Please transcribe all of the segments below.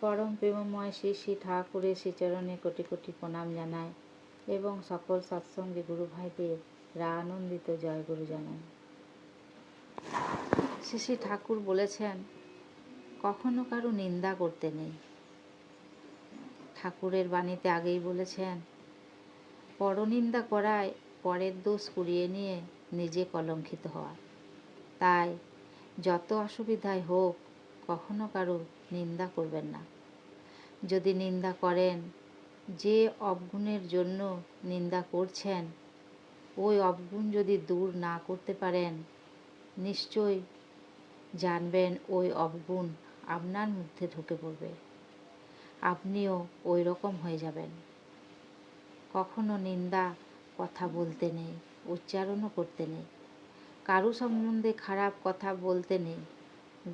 পরম প্রেমময় শ্রী শ্রী ঠাকুরের শ্রীচরণে কোটি কোটি প্রণাম জানায় এবং সকল সৎসঙ্গে গুরু ভাইদের রা আনন্দিত জয় গুরু জানায়। শ্রী শ্রী ঠাকুর বলেছেন, কখনো কারও নিন্দা করতে নেই। ঠাকুরের বাণীতে আগেই বলেছেন, পরনিন্দা করায় পরের দোষ কুড়িয়ে নিয়ে নিজে কলঙ্কিত হওয়া। তাই যত অসুবিধায় হোক কখনো কারও নিন্দা করবেন না। যদি নিন্দা করেন, যে অবগুণের জন্য নিন্দা করছেন, ওই অবগুণ যদি দূর না করতে পারেন, নিশ্চয় জানবেন ওই অবগুণ আপনার মধ্যে ঢুকে পড়বে। আপনিও ওই রকম হয়ে যাবেন। কখনো নিন্দা, কথা বলতে নেই, উচ্চারণও করতে নেই। কারও সম্বন্ধে খারাপ কথা বলতে নেই।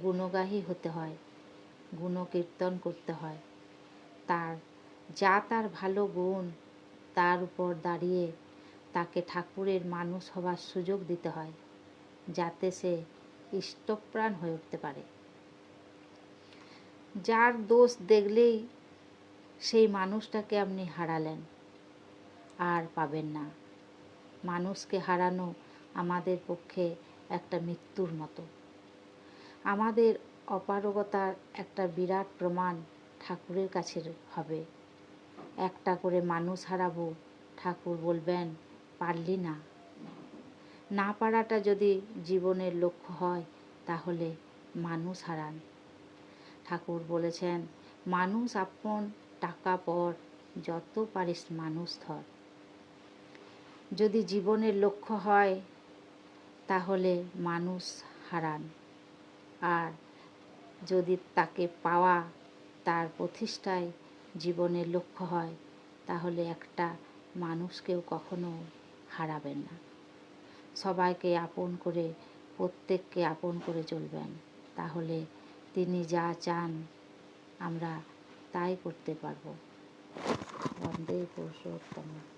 গুণগাহী হতে হয়, গুণকীর্তন করতে হয়। তার, যা তার ভালো গুণ, তার উপর দাঁড়িয়ে তাকে ঠাকুরের মানুষ হবার সুযোগ দিতে হয়, যাতে সে ইষ্টপ্রাণ হয়ে উঠতে পারে। যার দোষ দেখলেই সেই মানুষটাকে আপনি হারালেন, আর পাবেন না। মানুষকে হারানো আমাদের পক্ষে একটা মৃত্যুর মতো। আমাদের অপারগতার একটা বিরাট প্রমাণ ঠাকুরের কাছে হবে। একটা করে মানুষ হারাবো, ঠাকুর বলবেন, পারলি না। না পারাটা যদি জীবনের লক্ষ্য হয়, তাহলে মানুষ হারান। ঠাকুর বলেছেন, মানুষ আপন টাকা পর যত পারিস মানুষ ধর। যদি জীবনের লক্ষ্য হয়, তাহলে মানুষ হারান। আর যদি তাকে পাওয়া তার প্রতিষ্ঠায় জীবনের লক্ষ্য হয়, তাহলে একটা মানুষকেও কখনো হারাবেন না। সবাইকে আপন করে, প্রত্যেককে আপন করে চলবেন। তাহলে তিনি যা চান, আমরা তাই করতে পারব। বন্দে পুরুষোত্তম।